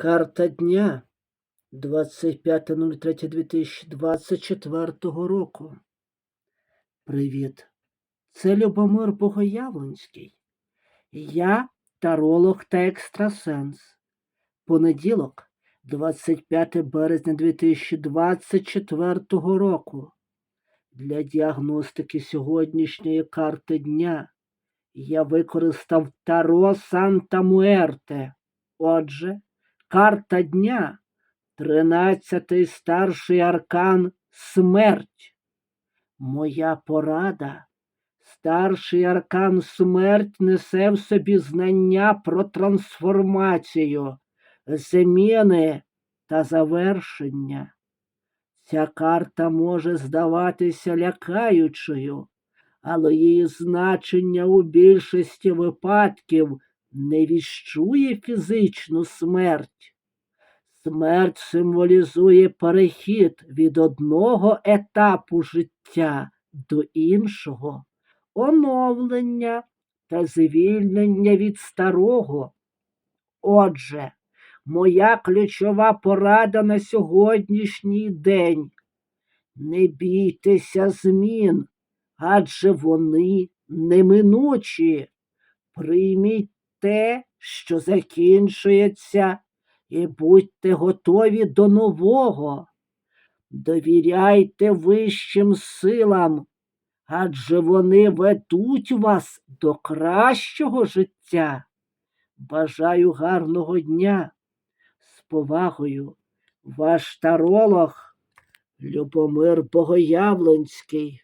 Карта дня 25.03.2024 року. Привіт. Це Любомир Богоявленський. Я таролог та екстрасенс. Понеділок, 25 березня 2024 року. Для діагностики сьогоднішньої карти дня я використав Таро Санта Муерте. Отже, карта дня, тринадцятий старший аркан смерть. Моя порада. Старший аркан смерть несе в собі знання про трансформацію, зміни та завершення. Ця карта може здаватися лякаючою, але її значення у більшості випадків не віщує фізичну смерть. Смерть символізує перехід від одного етапу життя до іншого, оновлення та звільнення від старого. Отже, моя ключова порада на сьогоднішній день. Не бійтеся змін, адже вони неминучі. Прийміть те, що закінчується, і будьте готові до нового. Довіряйте вищим силам, адже вони ведуть вас до кращого життя. Бажаю гарного дня. З повагою, ваш таролог Любомир Богоявленський.